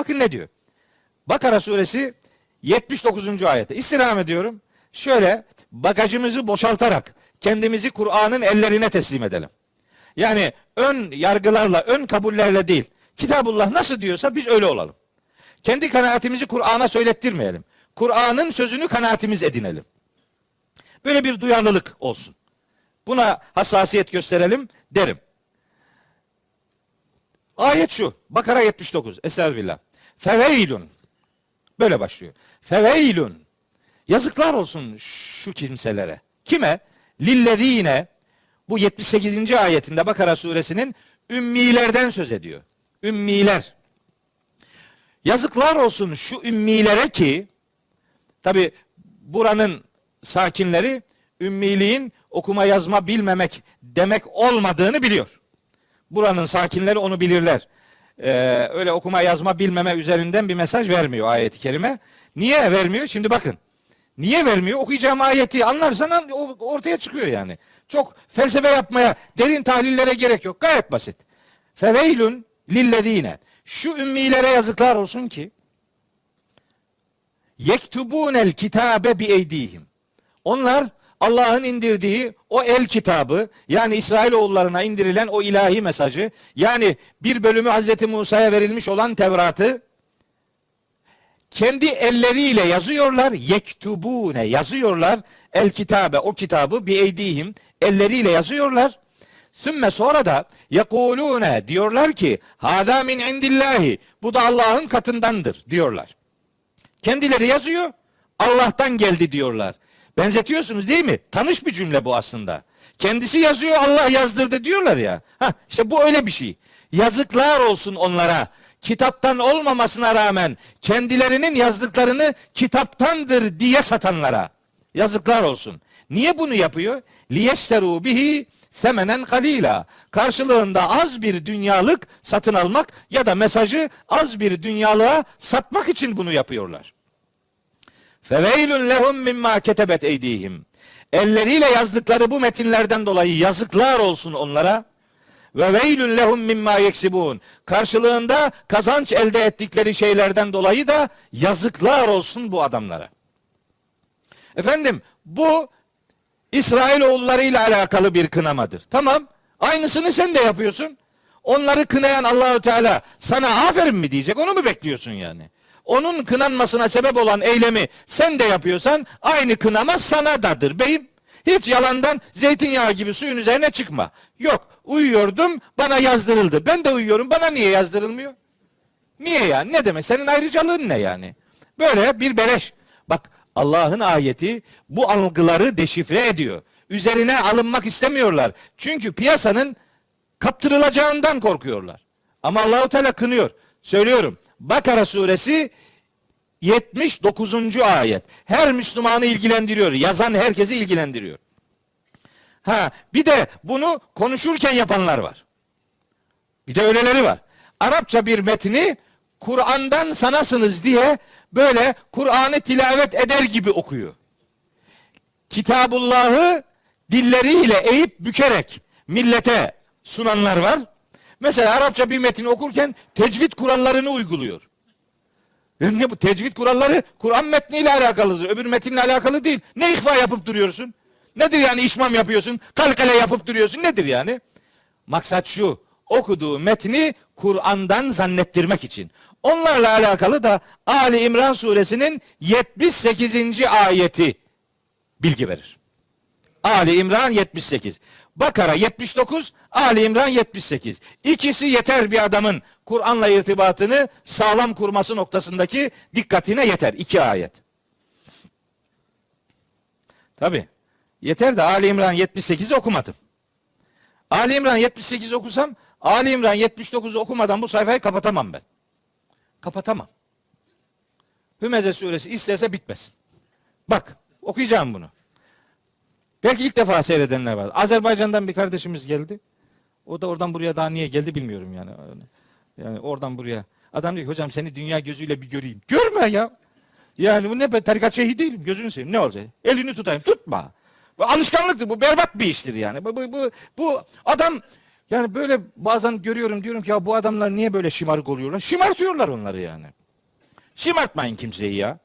Bakın ne diyor. Bakara suresi 79. ayette. İstirham ediyorum. Şöyle bagajımızı boşaltarak kendimizi Kur'an'ın ellerine teslim edelim. Yani ön yargılarla, ön kabullerle değil. Kitabullah nasıl diyorsa biz öyle olalım. Kendi kanaatimizi Kur'an'a söylettirmeyelim. Kur'an'ın sözünü kanaatimiz edinelim. Böyle bir duyarlılık olsun. Buna hassasiyet gösterelim derim. Ayet şu. Bakara 79. Estağfirullah. Feveylun. Böyle başlıyor. Feveylun. Yazıklar olsun şu kimselere. Kime? Lillezine. Bu 78. ayetinde Bakara suresinin ümmilerden söz ediyor. Ümmiler. Yazıklar olsun şu ümmilere ki tabi buranın sakinleri ümmiliğin okuma yazma bilmemek demek olmadığını biliyor. Buranın sakinleri onu bilirler. Ee, öyle okuma yazma bilmeme üzerinden bir mesaj vermiyor ayeti kerime. Niye vermiyor? Şimdi bakın. Niye vermiyor? Okuyacağım ayeti anlarsan ortaya çıkıyor yani. Çok felsefe yapmaya, derin tahlillere gerek yok. Gayet basit. Feveylün lillezine. Şu ümmilere yazıklar olsun ki yektubunel kitabe bi eydihim. Onlar Allah'ın indirdiği o el kitabı yani İsrailoğullarına indirilen o ilahi mesajı yani bir bölümü Hazreti Musa'ya verilmiş olan Tevrat'ı kendi elleriyle yazıyorlar. Yektubune yazıyorlar. El kitabe o kitabı bi eydihim elleriyle yazıyorlar. Sümme sonra da yekulune diyorlar ki hada min indillahi bu da Allah'ın katındandır diyorlar. Kendileri yazıyor. Allah'tan geldi diyorlar. Benzetiyorsunuz değil mi? Tanış bir cümle bu aslında. Kendisi yazıyor Allah yazdırdı diyorlar ya. Ha işte bu öyle bir şey. Yazıklar olsun onlara. Kitaptan olmamasına rağmen kendilerinin yazdıklarını kitaptandır diye satanlara. Yazıklar olsun. Niye bunu yapıyor? Liyesteru bihi semenen kalila. Karşılığında az bir dünyalık satın almak ya da mesajı az bir dünyalığa satmak için bunu yapıyorlar. Feveylün lehum mimma ketebet eydihim. Elleriyle yazdıkları bu metinlerden dolayı yazıklar olsun onlara. Ve veylün lehum mimma yeksibun. Karşılığında kazanç elde ettikleri şeylerden dolayı da yazıklar olsun bu adamlara. Efendim bu İsrailoğulları ile alakalı bir kınamadır. Tamam. Aynısını sen de yapıyorsun. Onları kınayan Allahü Teala sana aferin mi diyecek? Onu mu bekliyorsun yani? Onun kınanmasına sebep olan eylemi sen de yapıyorsan aynı kınama sana dadır beyim. Hiç yalandan zeytinyağı gibi suyun üzerine çıkma. Yok uyuyordum bana yazdırıldı. Ben de uyuyorum bana niye yazdırılmıyor? Niye ya? Ne demek? Senin ayrıcalığın ne yani? Böyle bir beleş. Bak Allah'ın ayeti bu algıları deşifre ediyor. Üzerine alınmak istemiyorlar. Çünkü piyasanın kaptırılacağından korkuyorlar. Ama Allahu Teala kınıyor. Söylüyorum. Bakara suresi 79. ayet. Her Müslümanı ilgilendiriyor. Yazan herkesi ilgilendiriyor. Ha, bir de bunu konuşurken yapanlar var. Bir de öyleleri var. Arapça bir metni Kur'an'dan sanasınız diye böyle Kur'an'ı tilavet eder gibi okuyor. Kitabullah'ı dilleriyle eğip bükerek millete sunanlar var. Mesela Arapça bir metin okurken tecvid kurallarını uyguluyor. Ne bu tecvid kuralları Kur'an metniyle alakalıdır. Öbür metinle alakalı değil. Ne ihfa yapıp duruyorsun? Nedir yani işmam yapıyorsun? Kalkale yapıp duruyorsun. Nedir yani? Maksat şu. Okuduğu metni Kur'an'dan zannettirmek için. Onlarla alakalı da Ali İmran suresinin 78. ayeti bilgi verir. Ali İmran 78. Bakara 79, Ali İmran 78. İkisi yeter bir adamın Kur'an'la irtibatını sağlam kurması noktasındaki dikkatine yeter. İki ayet. Tabi. Yeter de Ali İmran 78'i okumadım. Ali İmran 78 okusam Ali İmran 79'u okumadan bu sayfayı kapatamam ben. Kapatamam. Hümeze suresi isterse bitmesin. Bak okuyacağım bunu. Belki ilk defa seyredenler var. Azerbaycan'dan bir kardeşimiz geldi. O da oradan buraya daha niye geldi bilmiyorum yani. Yani oradan buraya. Adam diyor ki hocam seni dünya gözüyle bir göreyim. Görme ya. Yani bu ne ben tarikat şeyhi değilim. Gözünü seveyim. Ne olacak? Elini tutayım. Tutma. Bu alışkanlıktır. Bu berbat bir iştir yani. Bu, bu, bu, bu adam Yani böyle bazen görüyorum diyorum ki ya bu adamlar niye böyle şımarık oluyorlar? Şımartıyorlar onları yani. Şımartmayın kimseyi ya.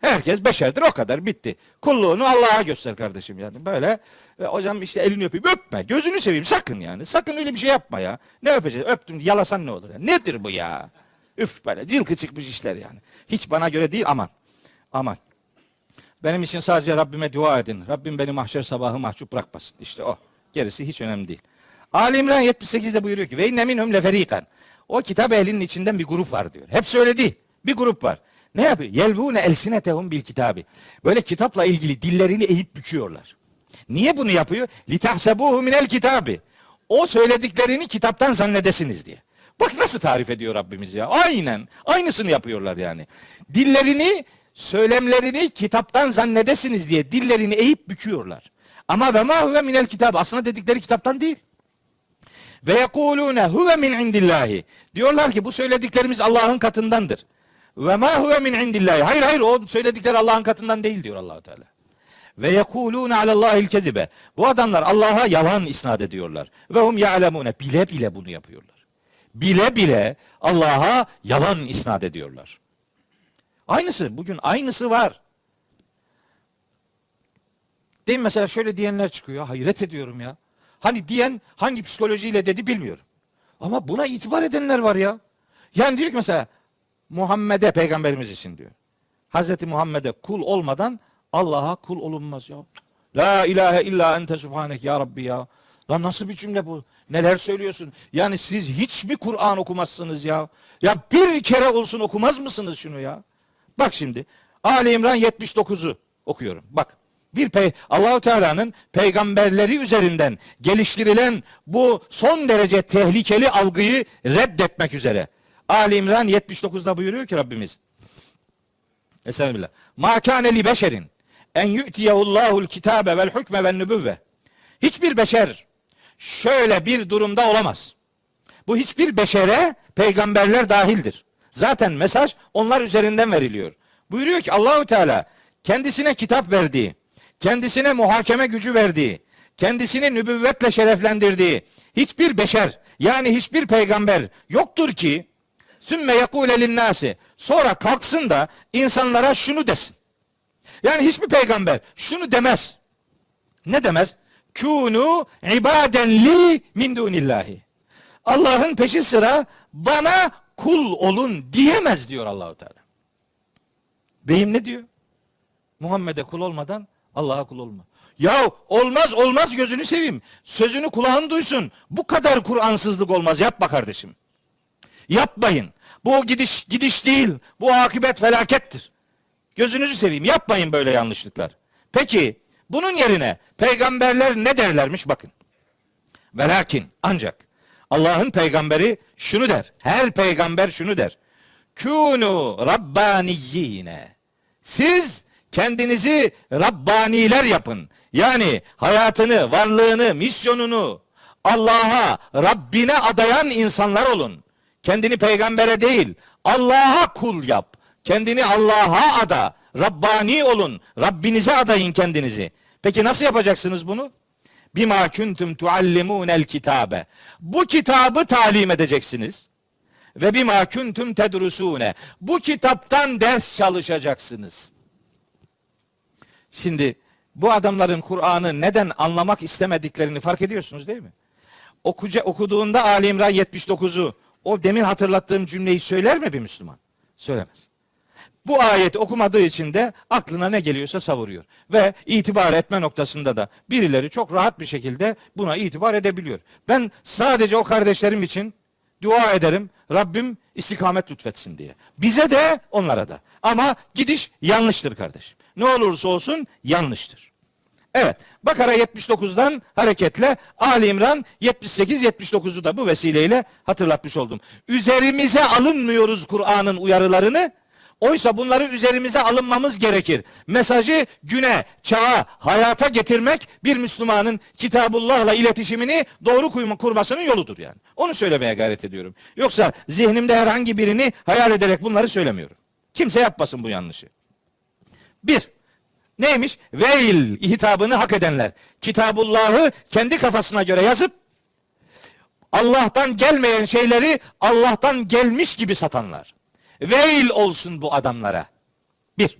Herkes beşerdir o kadar bitti. Kulluğunu Allah'a göster kardeşim yani. Böyle e, hocam işte elini öpeyim öpme gözünü seveyim sakın yani. Sakın öyle bir şey yapma ya. Ne öpeceğiz öptüm yalasan ne olur ya. Nedir bu ya? Üf böyle cilkı çıkmış işler yani. Hiç bana göre değil aman. Aman. Benim için sadece Rabbime dua edin. Rabbim beni mahşer sabahı mahcup bırakmasın. İşte o. Gerisi hiç önemli değil. Ali İmran 78'de buyuruyor ki ve inne minhum leferikan. O kitap ehlinin içinden bir grup var diyor. Hepsi öyle değil. Bir grup var. Ne yapıyor? Yelvune elsinetehum bil kitabi. Böyle kitapla ilgili dillerini eğip büküyorlar. Niye bunu yapıyor? Litahsebuhu minel kitabi. O söylediklerini kitaptan zannedesiniz diye. Bak nasıl tarif ediyor Rabbimiz ya. Aynen. Aynısını yapıyorlar yani. Dillerini, söylemlerini kitaptan zannedesiniz diye dillerini eğip büküyorlar. Ama ve ma huve minel kitab. Aslında dedikleri kitaptan değil. Ve yekulune huve min indillahi. Diyorlar ki bu söylediklerimiz Allah'ın katındandır. Ve ma huve min indillahi. Hayır hayır o söyledikleri Allah'ın katından değil diyor Allahu Teala. Ve yekulune alallahil kezibe. Bu adamlar Allah'a yalan isnat ediyorlar. Ve hum ya'lemune. Bile bile bunu yapıyorlar. Bile bile Allah'a yalan isnat ediyorlar. Aynısı bugün aynısı var. Değil? Mesela şöyle diyenler çıkıyor. Hayret ediyorum ya. Hani diyen hangi psikolojiyle dedi bilmiyorum. Ama buna itibar edenler var ya. Yani diyor ki mesela Muhammed'e peygamberimiz için diyor. Hazreti Muhammed'e kul olmadan Allah'a kul olunmaz ya. La ilahe illa ente subhanek ya Rabbi ya. Lan nasıl bir cümle bu? Neler söylüyorsun? Yani siz hiç mi Kur'an okumazsınız ya? Ya bir kere olsun okumaz mısınız şunu ya? Bak şimdi Ali İmran 79'u okuyorum. Bak. Bir pey Allahu Teala'nın peygamberleri üzerinden geliştirilen bu son derece tehlikeli algıyı reddetmek üzere. Ali İmran 79'da buyuruyor ki Rabbimiz. Estağfirullah. Ma kâne li beşerin en yu'tiyehullahul kitabe vel hükme ven nübüvve. Hiçbir beşer şöyle bir durumda olamaz. Bu hiçbir beşere peygamberler dahildir. Zaten mesaj onlar üzerinden veriliyor. Buyuruyor ki Allahu Teala kendisine kitap verdiği, kendisine muhakeme gücü verdiği, kendisini nübüvvetle şereflendirdiği hiçbir beşer yani hiçbir peygamber yoktur ki sümme yekule linnâsi sonra kalksın da insanlara şunu desin. Yani hiçbir peygamber şunu demez. Ne demez? Kûnû ibaden li min dunillahi. Allah'ın peşi sıra bana kul olun diyemez diyor Allahu Teala. Beyim ne diyor? Muhammed'e kul olmadan Allah'a kul olma. Ya olmaz olmaz gözünü seveyim. Sözünü kulağın duysun. Bu kadar Kur'ansızlık olmaz. Yapma kardeşim. Yapmayın. Bu gidiş gidiş değil. Bu akıbet felakettir. Gözünüzü seveyim. Yapmayın böyle yanlışlıklar. Peki bunun yerine peygamberler ne derlermiş bakın. Velakin ancak Allah'ın peygamberi şunu der. Her peygamber şunu der. Kûnû rabbaniyyine. Siz kendinizi Rabbaniler yapın. Yani hayatını, varlığını, misyonunu Allah'a, Rabbine adayan insanlar olun. Kendini peygambere değil, Allah'a kul yap. Kendini Allah'a ada. Rabbani olun. Rabbinize adayın kendinizi. Peki nasıl yapacaksınız bunu? Bima kuntum tuallimunel kitabe. Bu kitabı talim edeceksiniz. Ve bima kuntum tedrusune. Bu kitaptan ders çalışacaksınız. Şimdi bu adamların Kur'an'ı neden anlamak istemediklerini fark ediyorsunuz değil mi? Okuca, okuduğunda Ali İmran 79'u o demin hatırlattığım cümleyi söyler mi bir Müslüman? Söylemez. Bu ayeti okumadığı için de aklına ne geliyorsa savuruyor. Ve itibar etme noktasında da birileri çok rahat bir şekilde buna itibar edebiliyor. Ben sadece o kardeşlerim için dua ederim. Rabbim istikamet lütfetsin diye. Bize de onlara da. Ama gidiş yanlıştır kardeşim. Ne olursa olsun yanlıştır. Evet. Bakara 79'dan hareketle Ali İmran 78-79'u da bu vesileyle hatırlatmış oldum. Üzerimize alınmıyoruz Kur'an'ın uyarılarını. Oysa bunları üzerimize alınmamız gerekir. Mesajı güne, çağa, hayata getirmek bir Müslümanın Kitabullah'la iletişimini doğru kurmasının yoludur yani. Onu söylemeye gayret ediyorum. Yoksa zihnimde herhangi birini hayal ederek bunları söylemiyorum. Kimse yapmasın bu yanlışı. Bir, neymiş? Veil hitabını hak edenler. Kitabullah'ı kendi kafasına göre yazıp Allah'tan gelmeyen şeyleri Allah'tan gelmiş gibi satanlar. Veil olsun bu adamlara. Bir.